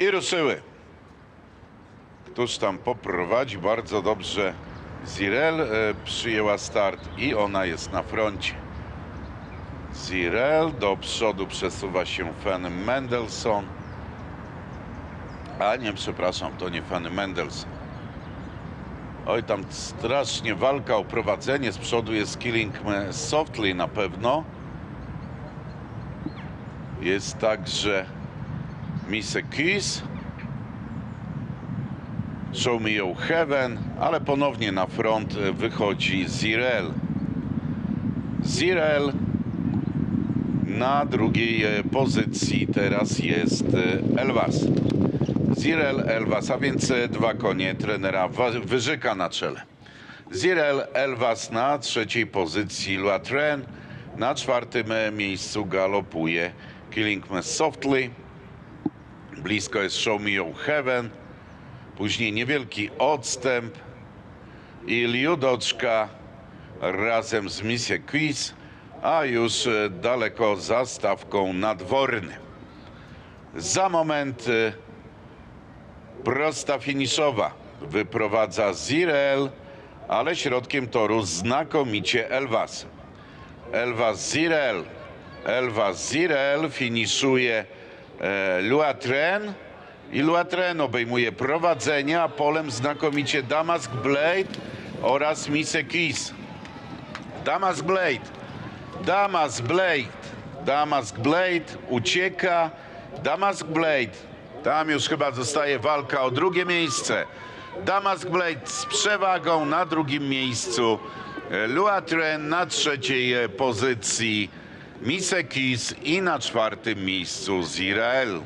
I ruszyły. Któż tam poprowadzi bardzo dobrze. Zirel e, przyjęła start i ona jest na froncie. Zirel, do przodu przesuwa się Fanny Mendelssohn. A nie, przepraszam, to nie Fanny Mendelssohn. Oj, tam strasznie walka o prowadzenie. Z przodu jest Killing Softly na pewno. Jest także Miss Kiss. Show Me Your Heaven, ale ponownie na front e, wychodzi Zirel. Zirel na drugiej e, pozycji teraz jest e, Elwas. Zirel, Elwas, a więc dwa konie trenera Wyżyka na czele. Zirel, Elwas na trzeciej pozycji, Luatren na czwartym miejscu galopuje Killing Softly. Blisko jest Show Me Your Heaven. Później niewielki odstęp i Liudoczka razem z Missie Quiz, a już e, daleko za stawką nadworny. Za moment e, prosta finiszowa wyprowadza Zirel, ale środkiem toru znakomicie Elwas. Elwas Zirel, Elwas Zirel finiszuje Luatren i Luatren obejmuje prowadzenie, a polem znakomicie Damask Blade oraz Mise Kiss. Damask Blade, Damask Blade, Damask Blade ucieka, Damask Blade, tam już chyba zostaje walka o drugie miejsce. Damask Blade z przewagą na drugim miejscu, e, Luatren na trzeciej e, pozycji, Mise Kiss i na czwartym miejscu Zirael.